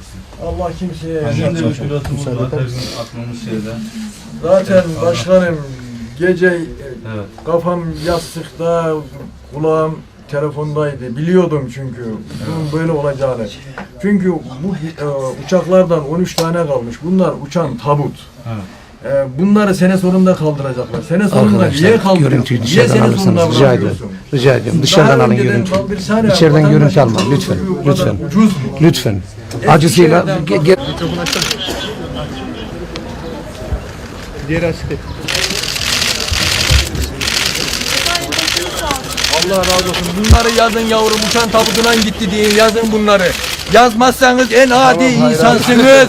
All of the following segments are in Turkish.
versin. Allah kimseye Bizim de pilotumuz var her gün aklımız şeyde. Zaten Allah- başkanım gece Evet. kafam yastıkta, kulağım telefondaydı. Biliyordum çünkü bunun böyle olacağını. Çünkü bu e, uçaklardan 13 tane kalmış. Bunlar uçan tabut. Evet. E, bunları sene sonunda kaldıracaklar. Sene sonunda niye Arkadaşlar görüntüyü Niye dışarıdan sene sonunda alırsanız rica ediyorum. bırakıyorsun? Rica ediyorum. Dışarıdan Daha alın önceden görüntüyü. kaldırsana, İçeriden vatandaş görüntü alma lütfen. kadar Lütfen. Ucuz mu? Lütfen. Acısıyla ge- ge- Allah razı olsun. Bunları yazın yavrum uçan tabutuna gitti diye yazın bunları. Yazmazsanız en adi insansınız.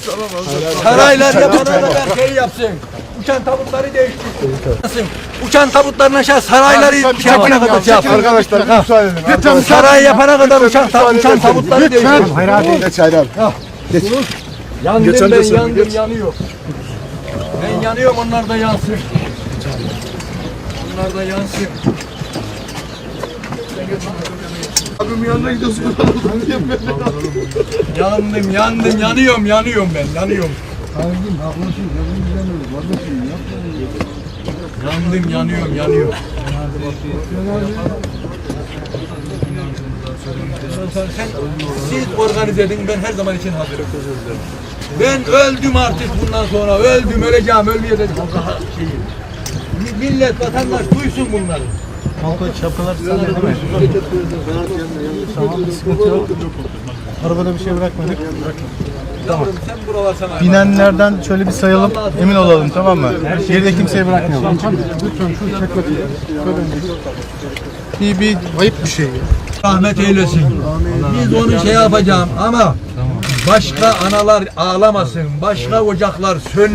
Saraylar yapana kadar şey yapsın. Uçan tabutları değiştirsin. Uçan tabutların aşağı sarayları şey yapana kadar şey yapsın. Arkadaşlar müsaade edin. Lütfen Saray yapana kadar uçan, uçan tabutları değiştirsin. Hayır abi. Geç hayır abi. Yandım Geç ben amca sen, yandım yanıyor. Ben yanıyorum onlar da yansın. Onlar da yansın. Abim yanına gidiyorsun. Yandım yandım yanıyorum yanıyorum ben yanıyorum. Yandım yanıyorum yanıyorum. Sen, siz organize edin ben her zaman için hazırım. Ben öldüm artık bundan sonra öldüm öleceğim şeyi. Millet vatandaş duysun bunları. Arabada bir şey bırakmadık. Yavrum sen buralar sana. Binenlerden şöyle bir sayalım, emin olalım tamam mı? Geride kimseye bırakmayalım. Bir, bir ayıp bir şey. rahmet eylesin. Biz onu şey yapacağım ama başka analar ağlamasın, başka ocaklar sönmesin.